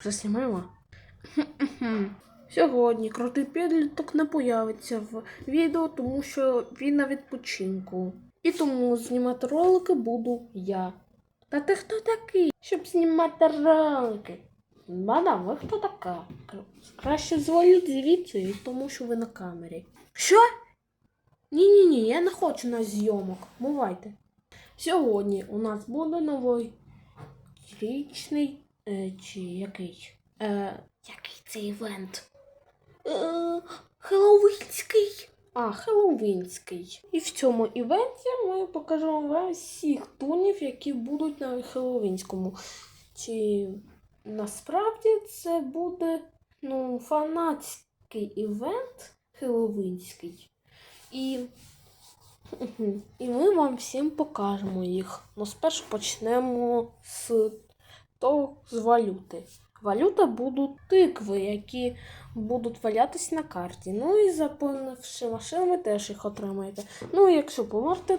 Вже? Сьогодні крутий підліток не появиться в відео, тому що він на відпочинку. І тому знімати ролики буду я. Та ти хто такий, щоб знімати ролики? Мадам, ви хто така? Краще зваліть звідси, тому що ви на камері. Що? Ні-ні ні, я не хочу на зйомок. Бувайте. Сьогодні у нас буде новий річний чи який? Е, який це івент? Е, Хеллоуінський. А, Хеллоуінський. І в цьому івенті ми покажемо вам всіх тунів, які будуть на Хеллоуінському. Чи насправді це буде ну, фанатський івент Хеллоуінський. І, і ми вам всім покажемо їх. Ну, спершу почнемо з того з валюти. Валюта будуть тикви, які будуть валятись на карті. Ну і заповнивши машину, ви теж їх отримаєте. Ну, і якщо померте,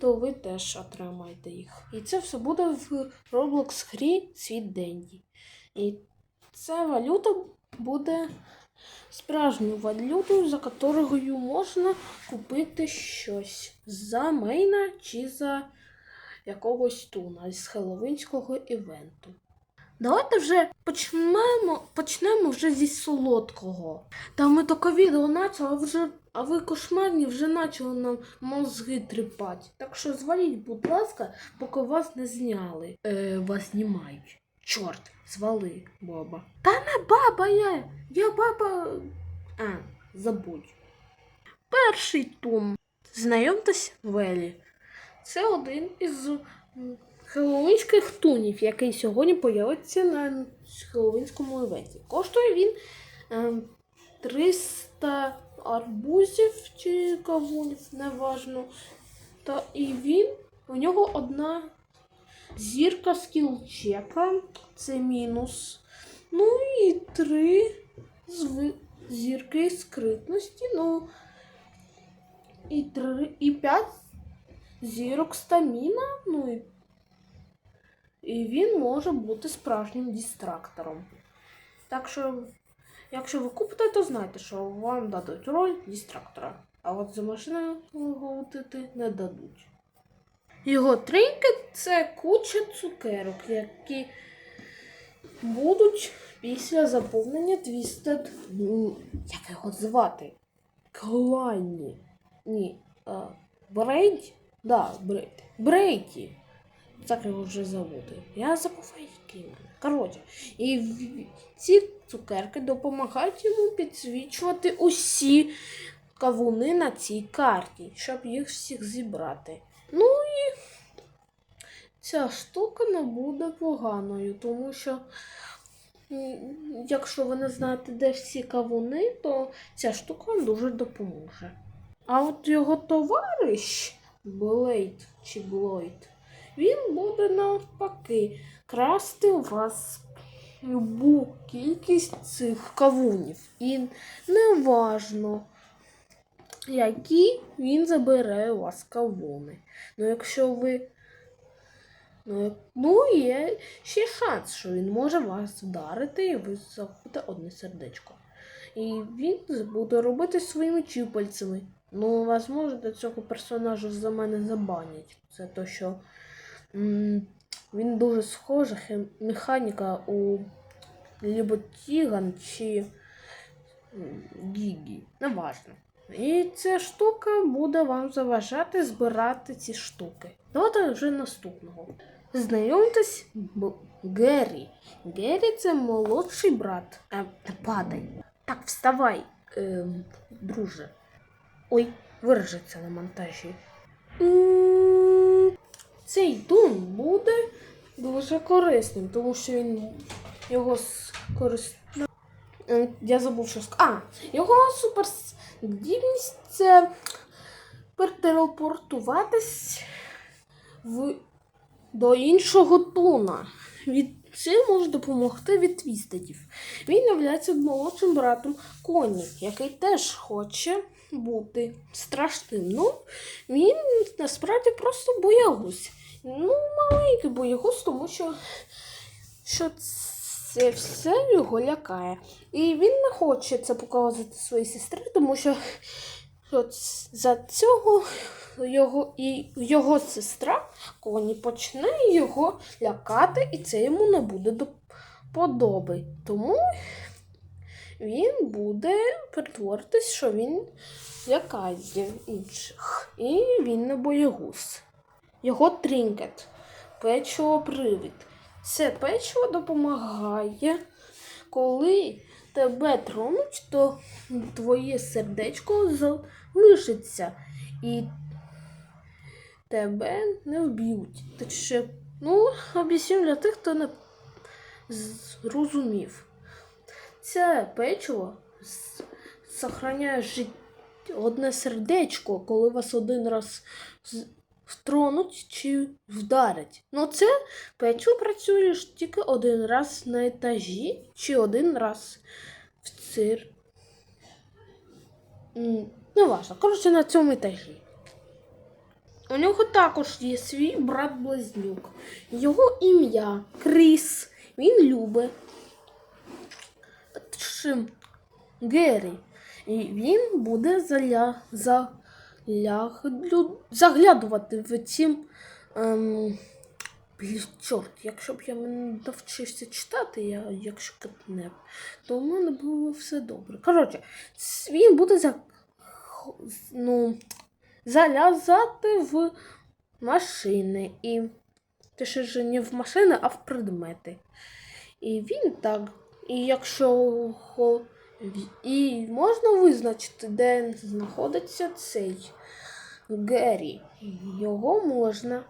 то ви теж отримаєте їх. І це все буде в Roblox грі Світ Денді. І ця валюта буде справжньою валютою, за якою можна купити щось за мейна чи за якогось туна з хеллоуінського івенту. Давайте вже почнемо, почнемо вже зі солодкого. Та ми таке відео почали, а вже, а ви кошмарні вже почали нам мозги тріпати. Так що зваліть, будь ласка, поки вас не зняли. Е, вас знімають. Чорт, звали, Боба. Та не баба я. Я баба. А, забудь. Перший тум. Знайомтесь, Велі. Це один із хеллоуінських тунів, який сьогодні появиться на хеллоуінському івенті. Коштує він е, 300 арбузів чи кавунів, неважно. Та і він, у нього одна зірка скілчека, це мінус. Ну і три зви... зірки скритності, ну і три, і п'ять зірок стаміна, ну і, і він може бути справжнім дистрактором. Так що, якщо ви купите, то знайте, що вам дадуть роль дистрактора. А от за машиною голотити не дадуть. Його тринкет це куча цукерок, які будуть після заповнення Twisted. Ну, Як його звати? Кланні. Ні. А, Брейді? Да, Брейді. Брейді. Так його вже зовути. Я забув який мене. Коротше, і ці цукерки допомагають йому підсвічувати усі кавуни на цій карті, щоб їх всіх зібрати. Ну і ця штука не буде поганою, тому що якщо ви не знаєте, де всі кавуни, то ця штука вам дуже допоможе. А от його товариш Блейд чи Блойд, він буде навпаки красти у вас любу кількість цих кавунів. І неважно, які він забере у вас кавуни. Ну, якщо ви. Ну, ну, є ще шанс, що він може вас вдарити і ви загубите одне сердечко. І він буде робити своїми чіпальцями. Ну, возможно, цього персонажа за мене забанять. Це то, що м, він дуже схожий механіка у либо Тіган чи Гігі. Неважно. І ця штука буде вам заважати збирати ці штуки. Давайте вже наступного. Знайомтесь, Геррі. Геррі це молодший брат. Е, падай. Так, вставай, ем, друже. Ой, виражеться на монтажі. Цей дум буде дуже корисним, тому що він його скорист... Е, Я забув, що. А, його суперздібність це перетелепортуватись в... до іншого туна. Від... Це може допомогти від твістедів. Він являється молодшим братом Коні, який теж хоче бути страшним. Ну, він насправді просто боягусь. Ну, маленький боягуз, тому що, що це все його лякає. І він не хоче це показувати своїй сестрі, тому що от за цього його і його сестра коні почне його лякати, і це йому не буде до подоби. Тому він буде притворитись, що він лякає інших. І він не боєгуз. Його трінкет, печиво привід. Це печиво допомагає, коли тебе тронуть, то твоє сердечко залишиться і тебе не вб'ють. Ну, об'ясню для тих, хто не зрозумів. Це печиво сохраняє життя одне сердечко, коли вас один раз втронуть чи вдарять. Ну це печиво працює тільки один раз на етажі чи один раз в цир. Не важно. Коротше, на цьому етажі. У нього також є свій брат-близнюк. Його ім'я Кріс. Він любить Шим Геррі. І він буде заля... заляглю... заглядувати в ці. Ем... Чорт, якщо б я не навчився читати, я, якщо катнеп, то в мене було все добре. Коротше, він буде за... ну, залязати в машини. І точніше, не в машини, а в предмети. І він так. І якщо і можна визначити, де знаходиться цей Геррі. Його можна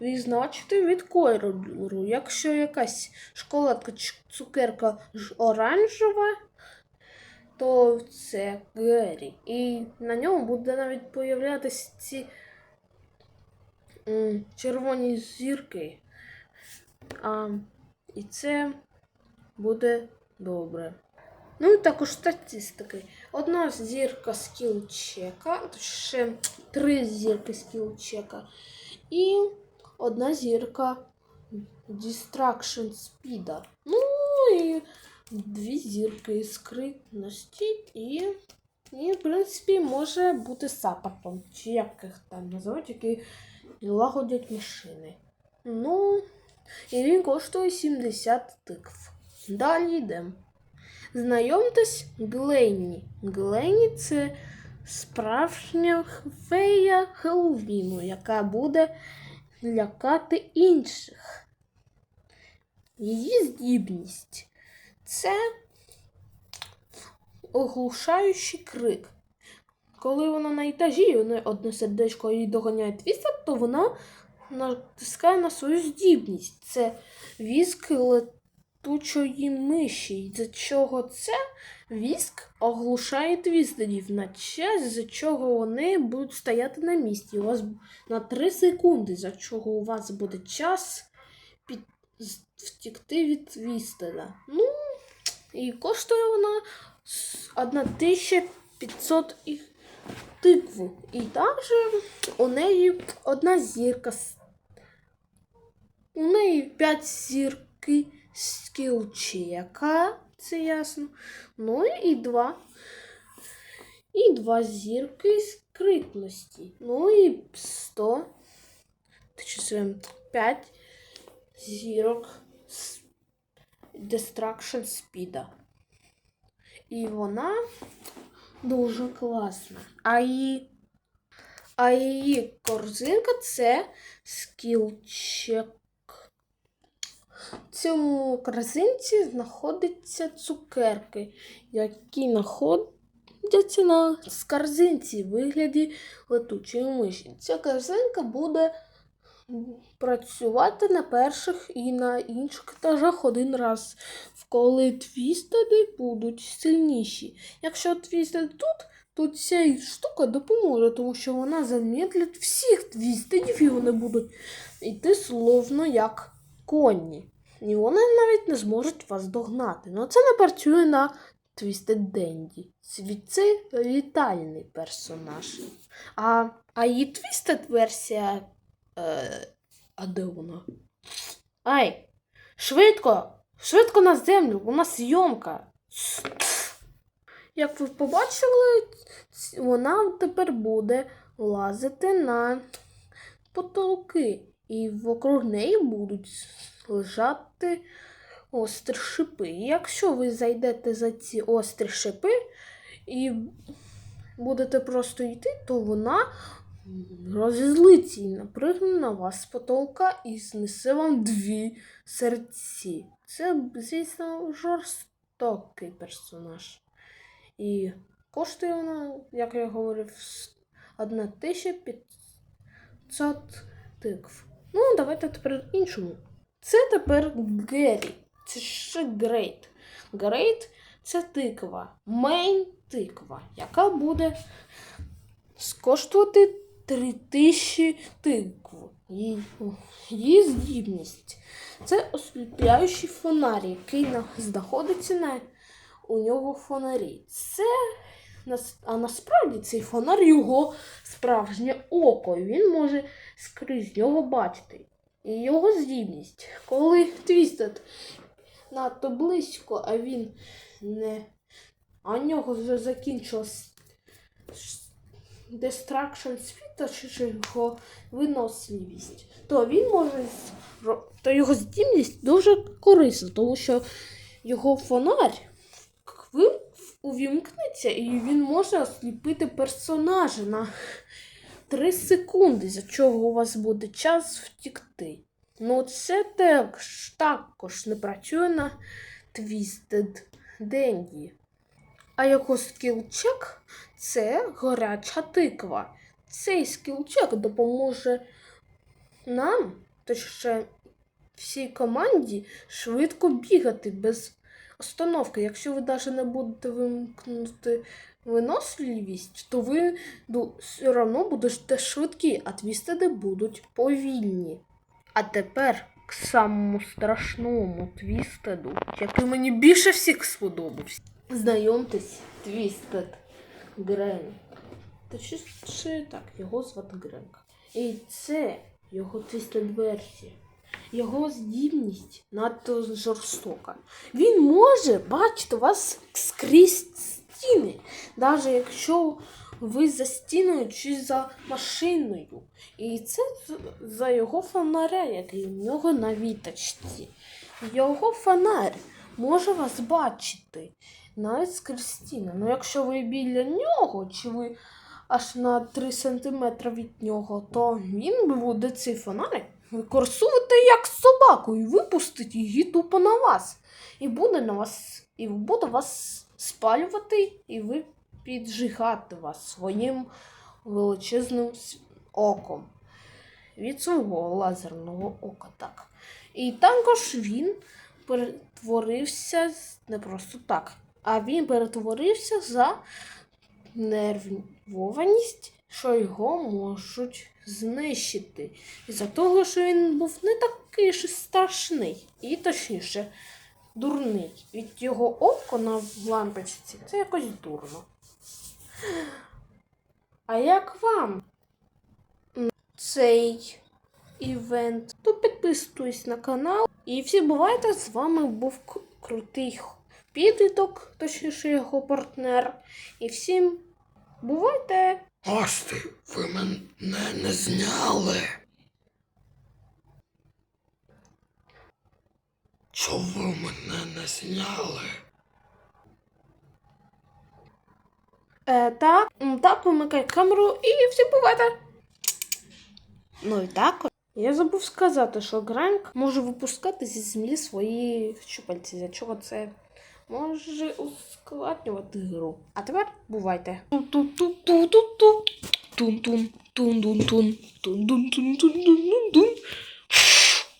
відзначити від кольору. Якщо якась шоколадка цукерка оранжева, то це Геррі. І на ньому буде навіть появлятися ці червоні зірки. А, і це буде добре. Ну і також статистики. Одна зірка скілчека, ще три зірки скілчека. І одна зірка Distraction Speed. Ну і дві зірки скритності і, і, в принципі, може бути саппортом, чи як їх там називають, які лагодять машини. Ну, і він коштує 70 тикв. Далі йдемо. Знайомтесь, Гленні. Гленні це справжня фея Хеллоуіну, яка буде лякати інших. Її здібність це оглушаючий крик. Коли вона на етажі, вона одне сердечко її доганяє твіста, то вона натискає на свою здібність. Це віск летучої миші. За чого це віск оглушає твістедів на час, за чого вони будуть стояти на місці. У вас на 3 секунди, за чого у вас буде час під... втікти від твістеда. Ну, і коштує вона 1500 і тикву. І також у неї одна зірка. У неї 5 зірки скілчека, це ясно. Ну і два. І два зірки скритності. Ну і 100. Точніше, 5 зірок Destruction Speed. І вона дуже класна. А її, а її корзинка це скілчек. В цьому корзинці знаходяться цукерки, які знаходяться на корзинці в вигляді летучої миші. Ця корзинка буде працювати на перших і на інших етажах один раз, коли твістеди будуть сильніші. Якщо твістед тут, то ця штука допоможе, тому що вона замедлить всіх твістедів і вони будуть йти словно як коні. І вони навіть не зможуть вас догнати. Ну це не працює на Твістед Денді. Це літальний персонаж. А, а її Твістед версія. Е, а де вона? Ай! Швидко! Швидко на землю, у нас зйомка. Як ви побачили, вона тепер буде лазити на потолки, і вокруг неї будуть лежати острі шипи. Якщо ви зайдете за ці острі шипи і будете просто йти, то вона розізлиться і напригне на вас з потолка і знесе вам дві серці. Це, звісно, жорстокий персонаж. І коштує вона, як я говорив, с- 1500 тикв. Ну, давайте тепер іншому. Це тепер Геррі. Це ще Грейт. Грейт це тиква. Мейн тиква, яка буде скоштувати 3000 тикв. Її, здібність. Це осліпляючий фонарь, який знаходиться на, у нього фонарі. Це а насправді цей фонар його справжнє око. Він може скрізь його бачити. І його здібність, коли твістед надто близько, а він не. А нього вже закінчилось дестракшн світа чи його виносливість, то він може то його здібність дуже корисна, тому що його фонарь увімкнеться і він може осліпити персонажа на 3 секунди, за чого у вас буде час втікти. Ну, це також, також не працює на Twisted Денді. А його скілчек це гаряча тиква. Цей скілчек допоможе нам, точніше, всій команді швидко бігати без остановки. Якщо ви навіть не будете вимкнути виносливість, то ви ну, все одно будете швидкі, а твістеди будуть повільні. А тепер к самому страшному твістеду, який мені більше всіх сподобався. Знайомтесь, твістед Грен. Точніше так, його звати Гренк. І це його твістед версія. Його здібність надто жорстока. Він може бачити вас скрізь стіни, навіть якщо ви за стіною чи за машиною. І це за його фонаря, який у нього на віточці. Його фонарь може вас бачити навіть скрізь стіни. Ну якщо ви біля нього, чи ви аж на 3 см від нього, то він буде цей фонарик використовувати як собаку і випустить її тупо на вас. І буде на вас, і буде вас спалювати, і ви піджигати вас своїм величезним оком. Від свого лазерного ока, так. І також він перетворився не просто так, а він перетворився за нервованість, що його можуть знищити. Із-за того, що він був не такий ж страшний, і точніше, дурний. Від його око на лампочці це якось дурно. А як вам цей івент? То підписуйтесь на канал. І всі бувайте, з вами був крутий підліток, точніше його партнер. І всім бувайте! Гости, ви мене не зняли. Чого ви мене не зняли? Е, так, так, вимикай камеру і всі бувайте. Ну і так. Я забув сказати, що Гранк може випускати зі землі свої щупальці, за чого це може ускладнювати гру. А тепер бувайте.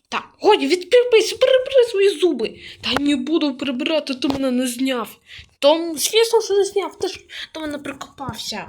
Так, годі, відприпись, прибери свої зуби. Та не буду прибирати, ти мене не зняв. Тому, звісно, що не зняв, ти ж до мене прикопався.